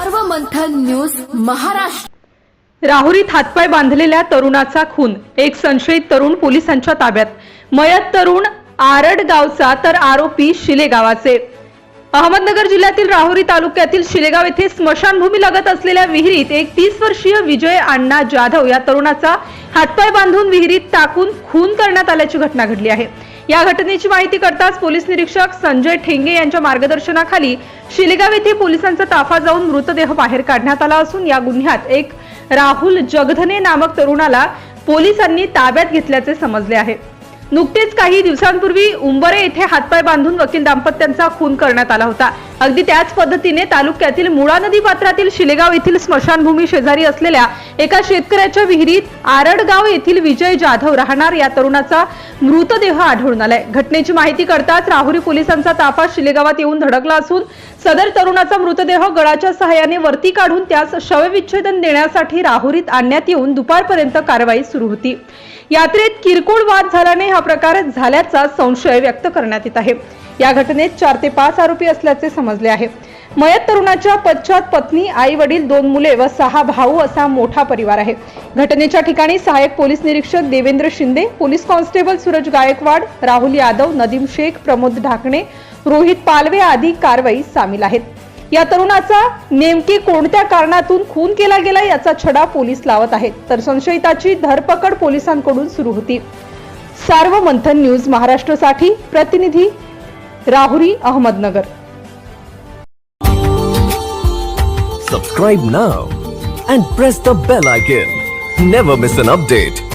महामंथन news Maharashtra. राहुरीत हातपाय बांधलेल्या तरुणाचा खून. एक संशयित तरुण पोलिसांच्या ताब्यात. मयत तरुण आरड गावचा तर आरोपी शिले गावाचे. अहमदनगर जिल्ह्यातील राहुरी तालुक्यातील शिलेगाव येथे स्मशानभूमी लगत असलेल्या विहिरीत एक तीस वर्षीय विजय अण्णा जाधव या तरुणाचा हातपाय बांधून विहिरीत टाकून खून करण्यात आल्याची घटना घडली आहे. या घटनेची माहिती करताच पोलीस निरीक्षक संजय ठेंगे यांच्या मार्गदर्शनाखाली शिलेगाव येथे पोलिसांचा ताफा जाऊन मृतदेह बाहेर काढण्यात आला असून या गुन्ह्यात एक राहुल जगधने नामक तरुणाला पोलिसांनी ताब्यात घेतल्याचे समजले आहे. नुकतेच काही दिवसांपूर्वी उंबरे येथे हातपाय बांधून वकील दाम्पत्यांचा खून करण्यात आला होता. अगदी त्याच पद्धतीने तालुक्यातील मुळा नदी पात्रातील शिलेगाव येथील स्मशानभूमी शेजारी असलेल्या एका शेतकऱ्याच्या विहिरीत आरडगाव येथील विजय जाधव राहणार या तरुणाचा मृतदेह आढळून आलाय. घटनेची माहिती करताच राहुरी पोलिसांचा ताफा शिलेगावात येऊन धडकला असून सदर तरुणाचा मृतदेह गळाच्या सहाय्याने वरती काढून त्यास शवविच्छेदन देण्यासाठी राहुरीत आणण्यात येऊन दुपारपर्यंत कारवाई सुरू होती. यात्रेत किरकोळ वाद झाल्याने हा हा प्रकार झाल्याचा संशय व्यक्त करण्यात येत आहे. या घटनेत चार ते पाच आरोपी असल्याचे समजले आहे. मयत तरुणाच्या पश्चात पत्नी आई वडील दोन मुले व सहा भाऊ असा मोठा परिवार आहे. घटनेच्या ठिकाणी सहाय्यक पोलीस निरीक्षक देवेंद्र शिंदे पोलीस कॉन्स्टेबल सूरज गायकवाड राहुल यादव नदीम शेख प्रमोद ढाकणे रोहित पालवे आदी कारवाई सामील आहेत. या तरुणाचा नेमकी कोणत्या कारणातून खून केला गेला याचा छडा पोलीस लावत आहेत. तर संशयिताची धरपकड पोलिसांकडून सुरू होती. सार्व मंथन न्यूज महाराष्ट्रासाठी प्रतिनिधी Rahuri Ahmednagar Subscribe now and press the bell icon. Never miss an update.